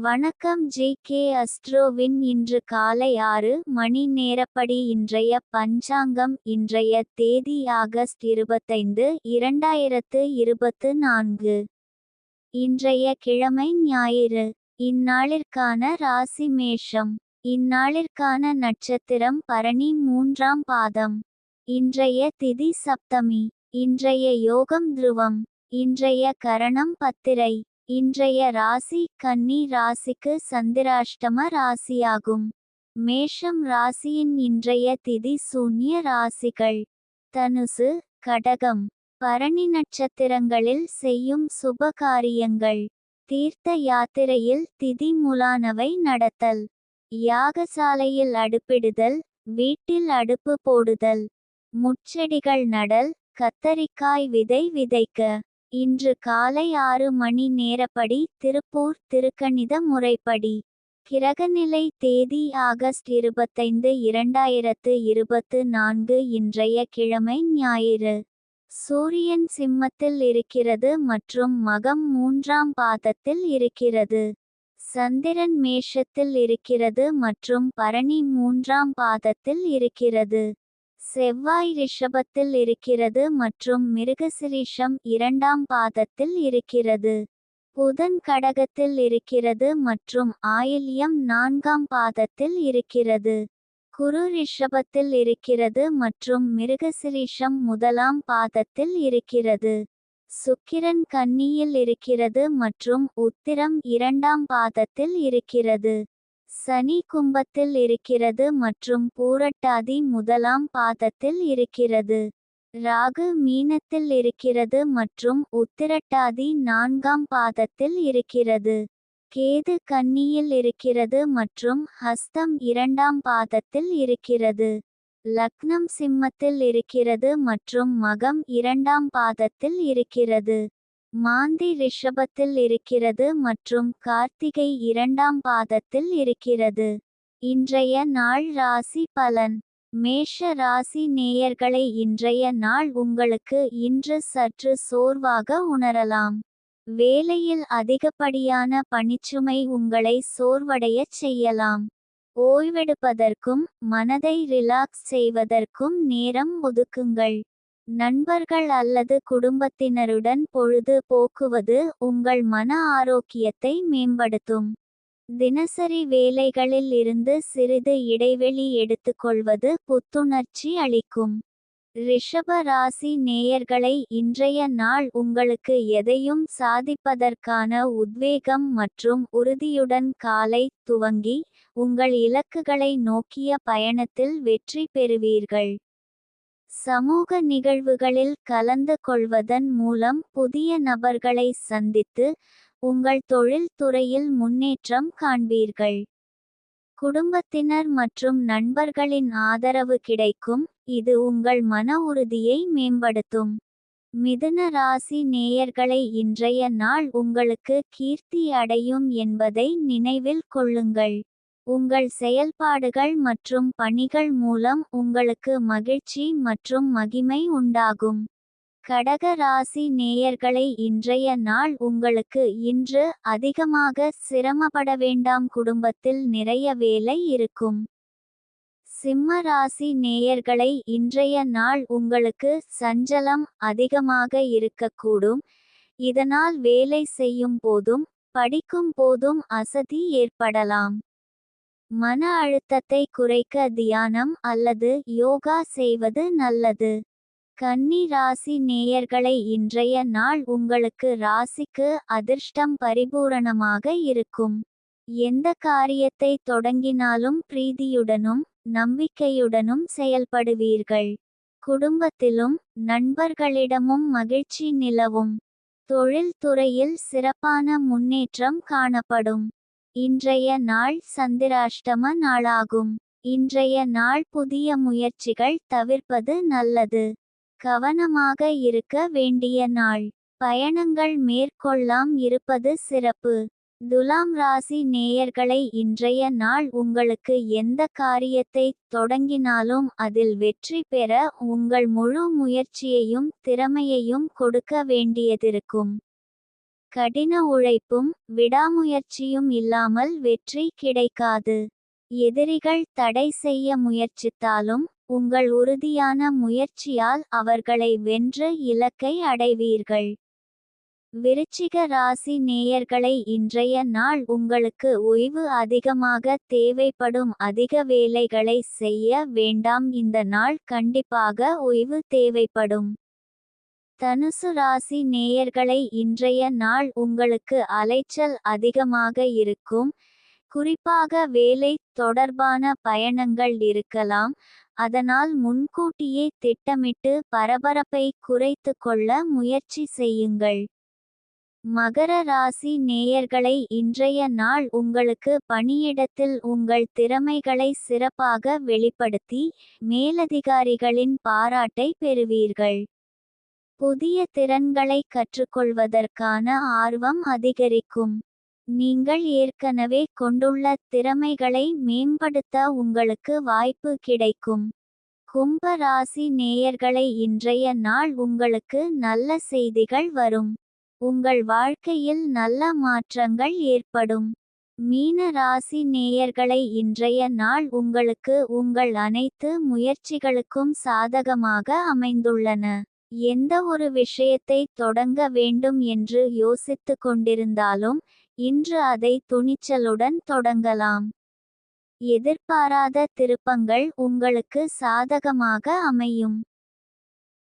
வணக்கம் J K அஸ்ட்ரோவின் இன்று காலை ஆறு மணி நேரப்படி இன்றைய பஞ்சாங்கம் இன்றைய தேதி ஆகஸ்ட் இருபத்தைந்து இரண்டாயிரத்து இருபத்து நான்கு. இன்றைய கிழமை ஞாயிறு. இந்நாளிற்கான ராசி மேஷம். இந்நாளிற்கான நட்சத்திரம் பரணி மூன்றாம் பாதம். இன்றைய திதி சப்தமி. இன்றைய யோகம் துருவம். இன்றைய கரணம் பத்திரை. இன்றைய ராசி கன்னி ராசிக்கு சந்திராஷ்டம ராசியாகும். மேஷம் ராசியின் இன்றைய திதி சூன்ய ராசிகள். தனுசு கடகம் பரணி நட்சத்திரங்களில் செய்யும் சுப காரியங்கள் தீர்த்த யாத்திரையில் திதி முலானவை நடத்தல். யாகசாலையில் அடுப்பிடுதல் வீட்டில் அடுப்பு போடுதல். முட்செடிகள் நடல் கத்தரிக்காய் விதை விதைக்க. இன்று காலை ஆறு மணி நேரப்படி திருப்பூர் திருக்கணித முறைப்படி. கிரகநிலை தேதி ஆகஸ்ட் இருபத்தைந்து இரண்டாயிரத்து இருபத்து நான்கு இன்றைய கிழமை ஞாயிறு. சூரியன் சிம்மத்தில் இருக்கிறது மற்றும் மகம் மூன்றாம் பாதத்தில் இருக்கிறது. சந்திரன் மேஷத்தில் இருக்கிறது மற்றும் பரணி மூன்றாம் பாதத்தில் இருக்கிறது. செவ்வாய் ரிஷபத்தில் இருக்கிறது மற்றும் மிருகசிரீஷம் இரண்டாம் பாதத்தில் இருக்கிறது. புதன் கடகத்தில் இருக்கிறது மற்றும் ஆயில்யம் நான்காம் பாதத்தில் இருக்கிறது. குரு ரிஷபத்தில் இருக்கிறது மற்றும் மிருகசிரீஷம் முதலாம் பாதத்தில் இருக்கிறது. சுக்கிரன் கன்னியில் இருக்கிறது மற்றும் உத்திரம் இரண்டாம் பாதத்தில் இருக்கிறது. சனி கும்பத்தில் இருக்கிறது மற்றும் பூரட்டாதி முதலாம் பாதத்தில் இருக்கிறது. ராகு மீனத்தில் இருக்கிறது மற்றும் உத்திரட்டாதி நான்காம் பாதத்தில் இருக்கிறது. கேது கன்னியில் இருக்கிறது மற்றும் ஹஸ்தம் இரண்டாம் பாதத்தில் இருக்கிறது. லக்னம் சிம்மத்தில் இருக்கிறது மற்றும் மகம் இரண்டாம் பாதத்தில் இருக்கிறது. மாந்தி ரிஷபத்தில் இருக்கிறது மற்றும் கார்த்திகை இரண்டாம் பாதத்தில் இருக்கிறது. இன்றைய நாள் ராசி பலன். மேஷ ராசி நேயர்களை இன்றைய நாள் உங்களுக்கு இன்று சற்று சோர்வாக உணரலாம். வேலையில் அதிகப்படியான பணிச்சுமை உங்களை சோர்வடையச் செய்யலாம். ஓய்வெடுப்பதற்கும் மனதை ரிலாக்ஸ் செய்வதற்கும் நேரம் ஒதுக்குங்கள். நண்பர்கள் அல்லது குடும்பத்தினருடன் பொழுது போக்குவது உங்கள் மன ஆரோக்கியத்தை மேம்படுத்தும். தினசரி வேலைகளில் இருந்து சிறிது இடைவெளி எடுத்துக்கொள்வது புத்துணர்ச்சி அளிக்கும். ரிஷப ராசி நேயர்களை இன்றைய நாள் உங்களுக்கு எதையும் சாதிப்பதற்கான உத்வேகம் மற்றும் உறுதியுடன் காலை துவங்கி உங்கள் இலக்குகளை நோக்கிய பயணத்தில் வெற்றி பெறுவீர்கள். சமூக நிகழ்வுகளில் கலந்து கொள்வதன் மூலம் புதிய நபர்களை சந்தித்து உங்கள் தொழில் துறையில் முன்னேற்றம் காண்பீர்கள். குடும்பத்தினர் மற்றும் நண்பர்களின் ஆதரவு கிடைக்கும். இது உங்கள் மன உறுதியை மேம்படுத்தும். மிதுன ராசி நேயர்களை இன்றைய நாள் உங்களுக்கு கீர்த்தி அடையும் என்பதை நினைவில் கொள்ளுங்கள். உங்கள் செயல்பாடுகள் மற்றும் பணிகள் மூலம் உங்களுக்கு மகிழ்ச்சி மற்றும் மகிமை உண்டாகும். கடக ராசி நேயர்களை இன்றைய நாள் உங்களுக்கு இன்று அதிகமாக சிரமப்பட வேண்டாம். குடும்பத்தில் நிறைய வேலை இருக்கும். சிம்ம ராசி நேயர்களை இன்றைய நாள் உங்களுக்கு சஞ்சலம் அதிகமாக இருக்கக்கூடும். இதனால் வேலை செய்யும் போதும் படிக்கும் போதும் அசதி ஏற்படலாம். மன அழுத்தத்தை குறைக்க தியானம் அல்லது யோகா செய்வது நல்லது. கன்னி ராசி நேயர்களை இன்றைய நாள் உங்களுக்கு ராசிக்கு அதிர்ஷ்டம் பரிபூரணமாக இருக்கும். எந்த காரியத்தை தொடங்கினாலும் பிரீதியுடனும் நம்பிக்கையுடனும் செயல்படுவீர்கள். குடும்பத்திலும் நண்பர்களிடமும் மகிழ்ச்சி நிலவும். தொழில் துறையில் சிறப்பான முன்னேற்றம் காணப்படும். இன்றைய நாள் சந்திராஷ்டம நாளாகும். இன்றைய நாள் புதிய முயற்சிகள் தவிர்ப்பது நல்லது. கவனமாக இருக்க வேண்டிய நாள். பயணங்கள் மேற்கொள்ளாம் இருப்பது சிறப்பு. துலாம் ராசி நேயர்களை இன்றைய நாள் உங்களுக்கு எந்த காரியத்தை தொடங்கினாலும் அதில் வெற்றி பெற உங்கள் முழு முயற்சியையும் திறமையையும் கொடுக்க வேண்டியதிருக்கும். கடின உழைப்பும் விடாமுயற்சியும் இல்லாமல் வெற்றி கிடைக்காது. எதிரிகள் தடை செய்ய முயற்சித்தாலும் உங்கள் உறுதியான முயற்சியால் அவர்களை வென்று இலக்கை அடைவீர்கள். விருச்சிக ராசி நேயர்களை இன்றைய நாள் உங்களுக்கு ஓய்வு அதிகமாக தேவைப்படும் அதிக வேலைகளை செய்ய வேண்டாம். இந்த நாள் கண்டிப்பாக ஓய்வு தேவைப்படும். தனுசு ராசி நேயர்களை இன்றைய நாள் உங்களுக்கு அலைச்சல் அதிகமாக இருக்கும். குறிப்பாக வேலை தொடர்பான பயணங்கள் இருக்கலாம். அதனால் முன்கூட்டியே திட்டமிட்டு பரபரப்பை குறைத்து கொள்ள முயற்சி செய்யுங்கள். மகர ராசி நேயர்களை இன்றைய நாள் உங்களுக்கு பணியிடத்தில் உங்கள் திறமைகளை சிறப்பாக வெளிப்படுத்தி மேலதிகாரிகளின் பாராட்டை பெறுவீர்கள். புதிய திறன்களை கற்றுக்கொள்வதற்கான ஆர்வம் அதிகரிக்கும். நீங்கள் ஏற்கனவே கொண்டுள்ள திறமைகளை மேம்படுத்த உங்களுக்கு வாய்ப்பு கிடைக்கும். கும்ப ராசி நேயர்களை இன்றைய நாள் உங்களுக்கு நல்ல செய்திகள் வரும். உங்கள் வாழ்க்கையில் நல்ல மாற்றங்கள் ஏற்படும். மீன ராசி நேயர்களை இன்றைய நாள் உங்களுக்கு உங்கள் அனைத்து முயற்சிகளுக்கும் சாதகமாக அமைந்துள்ளன. எந்த ஒரு விஷயத்தை தொடங்க வேண்டும் என்று யோசித்து கொண்டிருந்தாலும் இன்று அதை துணிச்சலுடன் தொடங்கலாம். எதிர்பாராத திருப்பங்கள் உங்களுக்கு சாதகமாக அமையும்.